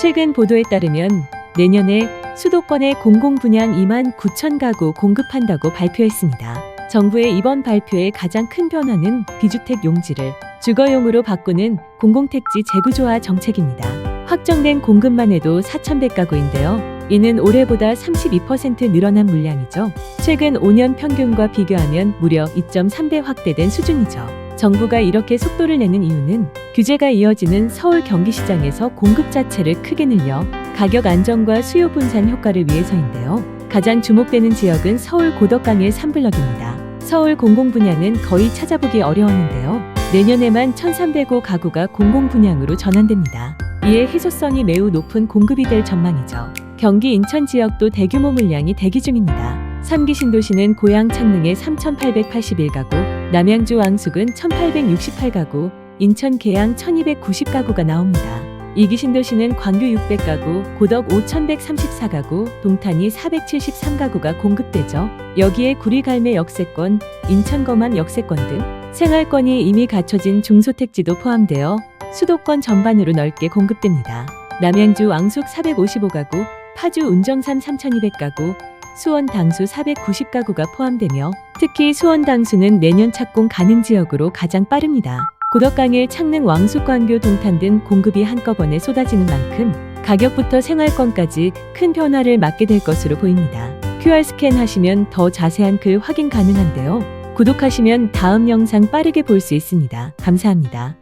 최근 보도에 따르면 내년에 수도권에 공공분양 2만 9천 가구 공급한다고 발표했습니다. 정부의 이번 발표의 가장 큰 변화는 비주택 용지를 주거용으로 바꾸는 공공택지 재구조화 정책입니다. 확정된 공급만 해도 4,100가구인데요. 이는 올해보다 32% 늘어난 물량이죠. 최근 5년 평균과 비교하면 무려 2.3배 확대된 수준이죠. 정부가 이렇게 속도를 내는 이유는 규제가 이어지는 서울 경기시장에서 공급 자체를 크게 늘려 가격 안정과 수요 분산 효과를 위해서인데요. 가장 주목되는 지역은 서울 고덕강일 3블럭입니다. 서울 공공분양은 거의 찾아보기 어려웠는데요. 내년에만 1,305 가구가 공공분양으로 전환됩니다. 이에 해소성이 매우 높은 공급이 될 전망이죠. 경기 인천 지역도 대규모 물량이 대기 중입니다. 3기 신도시는 고양 창릉에 3,881가구, 남양주 왕숙은 1,868가구, 인천 계양 1,290가구가 나옵니다. 2기 신도시는 광교 600가구, 고덕 5,134가구, 동탄이 473가구가 공급되죠. 여기에 구리갈매 역세권, 인천 거만 역세권 등 생활권이 이미 갖춰진 중소택지도 포함되어 수도권 전반으로 넓게 공급됩니다. 남양주 왕숙 455가구, 파주 운정산 3,200가구, 수원 당수 490가구가 포함되며 특히 수원 당수는 내년 착공 가능 지역으로 가장 빠릅니다. 고덕강일 창릉 왕숙 광교 동탄 등 공급이 한꺼번에 쏟아지는 만큼 가격부터 생활권까지 큰 변화를 맞게 될 것으로 보입니다. QR 스캔 하시면 더 자세한 글 확인 가능한데요. 구독하시면 다음 영상 빠르게 볼 수 있습니다. 감사합니다.